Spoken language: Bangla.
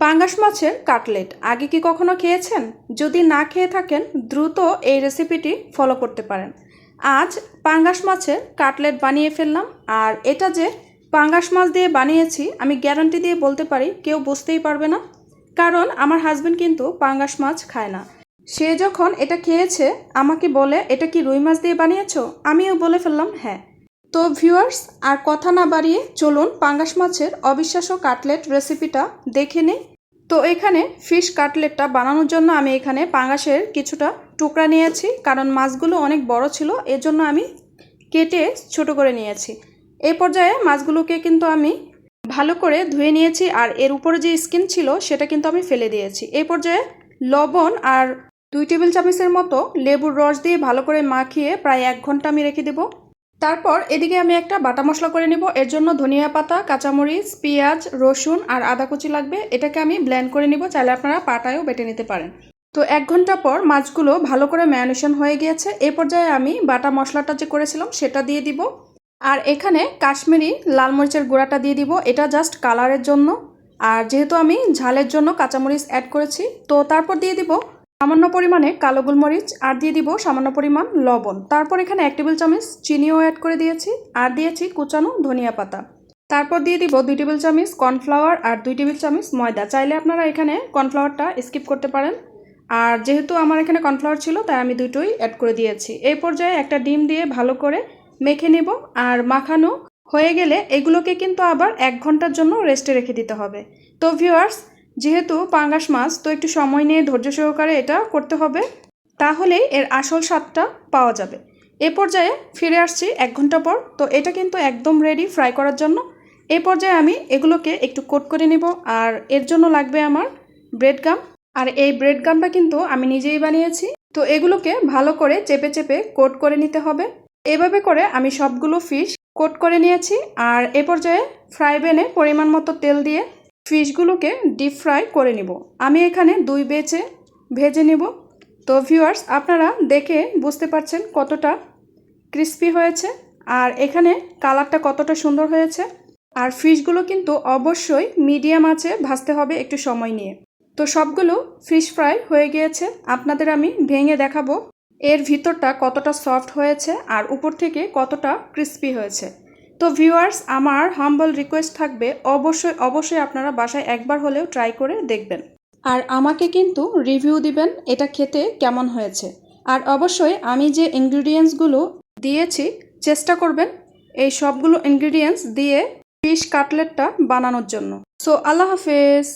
পাঙ্গাস মাছের কাটলেট, আগে কি কখনো খেয়েছেন? যদি না খেয়ে থাকেন, দ্রুত এই রেসিপিটি ফলো করতে পারেন। আজ পাঙ্গাস মাছের কাটলেট বানিয়ে ফেললাম, আর এটা যে পাঙ্গাস মাছ দিয়ে বানিয়েছি, আমি গ্যারান্টি দিয়ে বলতে পারি, কেউ বুঝতেই পারবে না। কারণ আমার হাজবেন্ড কিন্তু পাঙ্গাস মাছ খায় না। সে যখন এটা খেয়েছে, আমাকে বলে, এটা কি রুই মাছ দিয়ে বানিয়েছো? আমিও বলে ফেললাম হ্যাঁ। তো ভিউয়ার্স, আর কথা না বাড়িয়ে চলুন পাঙ্গাস মাছের অবিশ্বাস্য কাটলেট রেসিপিটা দেখে নিই। তো এখানে ফিশ কাটলেটটা বানানোর জন্য আমি এখানে পাঙ্গাসের কিছুটা টুকরা নিয়েছি, কারণ মাছগুলো অনেক বড় ছিল, এজন্য আমি কেটে ছোট করে নিয়েছি। এই পর্যায়ে মাছগুলোকে কিন্তু আমি ভালো করে ধুয়ে নিয়েছি, আর এর উপরে যে স্কিন ছিল সেটা কিন্তু আমি ফেলে দিয়েছি। এই পর্যায়ে লবণ আর দুই টেবিল চামচের মতো লেবুর রস দিয়ে ভালো করে মাখিয়ে প্রায় এক ঘণ্টা আমি রেখে দেবো। তারপর এদিকে আমি একটা বাটা মশলা করে নিব। এর জন্য ধনিয়া পাতা, কাঁচামরিচ, পেঁয়াজ, রসুন আর আদা কুচি লাগবে। এটাকে আমি ব্লেন্ড করে নিব। চাইলে আপনারা পাটায়ও বেটে নিতে পারেন। তো এক ঘণ্টা পর মাছগুলো ভালো করে ম্যারিনেশন হয়ে গিয়েছে। এই পর্যায়ে আমি বাটা মশলাটা যে করেছিলাম সেটা দিয়ে দিব। আর এখানে কাশ্মীরি লাল মরিচের গুঁড়াটা দিয়ে দিব। এটা জাস্ট কালারের জন্য। আর যেহেতু আমি ঝালের জন্য কাঁচামরিচ অ্যাড করেছি, তো তারপর দিয়ে দিব সামান্য পরিমাণে কালো গোলমরিচ, আর দিয়ে দিব সামান্য পরিমাণ লবণ। তারপর এখানে এক টেবিল চামচ চিনিও অ্যাড করে দিয়েছি, আর দিয়েছি কুচানো ধনিয়া পাতা। তারপর দিয়ে দিব দুই টেবিল চামচ কর্নফ্লাওয়ার, আর দুই টেবিল চামচ ময়দা। চাইলে আপনারা এখানে কর্নফ্লাওয়ারটা স্কিপ করতে পারেন। আর যেহেতু আমার এখানে কর্নফ্লাওয়ার ছিল, তাই আমি দুটোই অ্যাড করে দিয়েছি। এই পর্যায়ে একটা ডিম দিয়ে ভালো করে মেখে নেব, আর মাখানো হয়ে গেলে এগুলোকে কিন্তু আবার এক ঘণ্টার জন্য রেস্টে রেখে দিতে হবে। তো ভিউয়ার্স যেহেতু পাঙ্গাস মাছ, তো একটু সময় নিয়ে ধৈর্য সহকারে এটা করতে হবে। তাহলেই এর আসল স্বাদটা পাওয়া যাবে। এ পর্যায়ে ফিরে আসছি এক ঘণ্টা পর। তো এটা কিন্তু একদম রেডি ফ্রাই করার জন্য। এই পর্যায়ে আমি এগুলোকে একটু কোট করে নেব। আর এর জন্য লাগবে আমার ব্রেড গাম আর এই ব্রেড গামটা কিন্তু আমি নিজেই বানিয়েছি। তো এগুলোকে ভালো করে চেপে চেপে কোট করে নিতে হবে। এভাবে করে আমি সবগুলো ফিশ কোট করে নিয়েছি। আর এ পর্যায়ে ফ্রাই প্যানে পরিমাণ মতো তেল দিয়ে ফিশগুলোকে ডিপ ফ্রাই করে নিব। আমি এখানে দুই বেচে ভেজে নেব। তো ভিউয়ার্স আপনারা দেখে বুঝতে পারছেন কতটা ক্রিস্পি হয়েছে আর এখানে কালারটা কতটা সুন্দর হয়েছে। আর ফিশগুলো কিন্তু অবশ্যই মিডিয়াম আছে, ভাজতে হবে একটু সময় নিয়ে। তো সবগুলো ফিশ ফ্রাই হয়ে গিয়েছে। আপনাদের আমি ভেঙে দেখাবো। এর ভিতরটা কতটা সফট হয়েছে আর উপর থেকে কতটা ক্রিস্পি হয়েছে। তো ভিউয়ার্স, আমার হাম্বল রিকোয়েস্ট থাকবে, অবশ্যই অবশ্যই আপনারা বাসায় একবার হলেও ট্রাই করে দেখবেন। আর আমাকে কিন্তু রিভিউ দিবেন, এটা খেতে কেমন হয়েছে। আর অবশ্যই আমি যে ইনগ্রিডিয়েন্টসগুলো দিয়েছি, চেষ্টা করবেন এই সবগুলো ইনগ্রিডিয়েন্টস দিয়ে ফিশ কাটলেটটা বানানোর জন্য। সো, আল্লাহ হাফেজ!